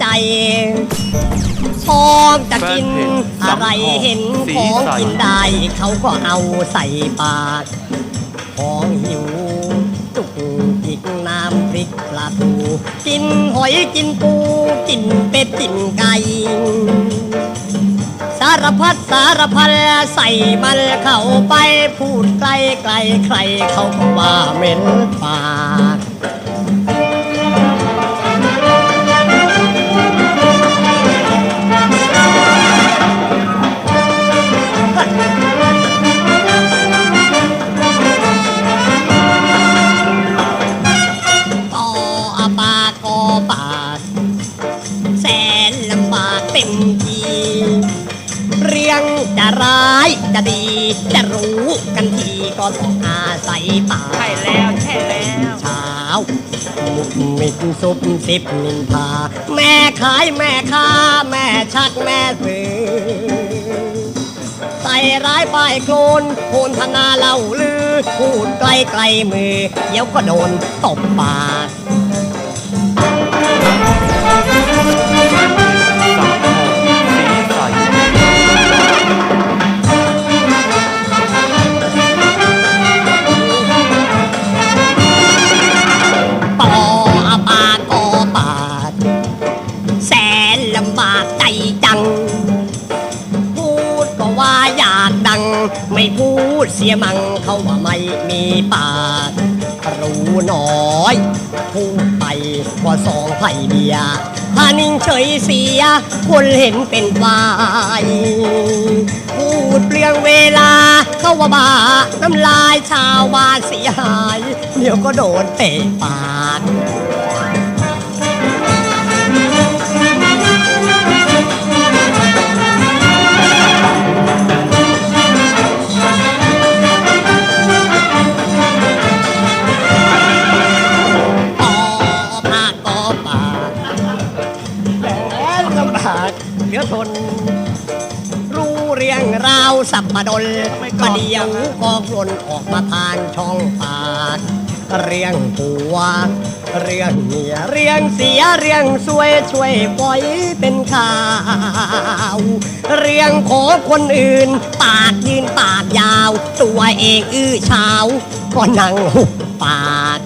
ใจ ชอบจะกินอะไรเห็นของกินได้ เขาก็เอาใส่ปากของหิวจุกจิกน้ำพริกปลาทูกินหอยกินปูกินเป็ดกินไก่สารพัดสารพันใส่มันเข้าไปพูดไกลไกลใครเขาก็ว่าเหม็นปาก จะร้ายจะดี จะรู้กันทีก็ต้องอาศัยปากใช่แล้วใช่แล้วเช้ามุกมิดซุปสิบนินทาแม่ขายแม่ค้า แม่ชักแม่ซื้อใส่ร้ายป้ายโคลนโพนธนาเล่าลือ พูดไกลไกลมือ เดี๋ยวก็โดนตบปาก เสียมังเขาว่าไม่มีปากรู้น้อยพูดไปว่าสองไผ่เดียถ้านิ่งเฉยเสีย คนเห็นเป็นวายพูดเปลืองเวลาเขาว่าบาน้ำลายชาวบ้านเสียหาย เดี๋ยวก็โดนเตะปาก กเหลือทน รู้เรียงราวสับปะดลประเดียวก็กลนออกมาทางช่องปากเรียงผัว เรียงเมียเรียงเสียเรียงสวยช่วยปล่อยเป็นข่าว เรียงขอคนอื่น ปากยืนปากยาว ตัวเองอื้อเช้า ก็นั่งหุบปาก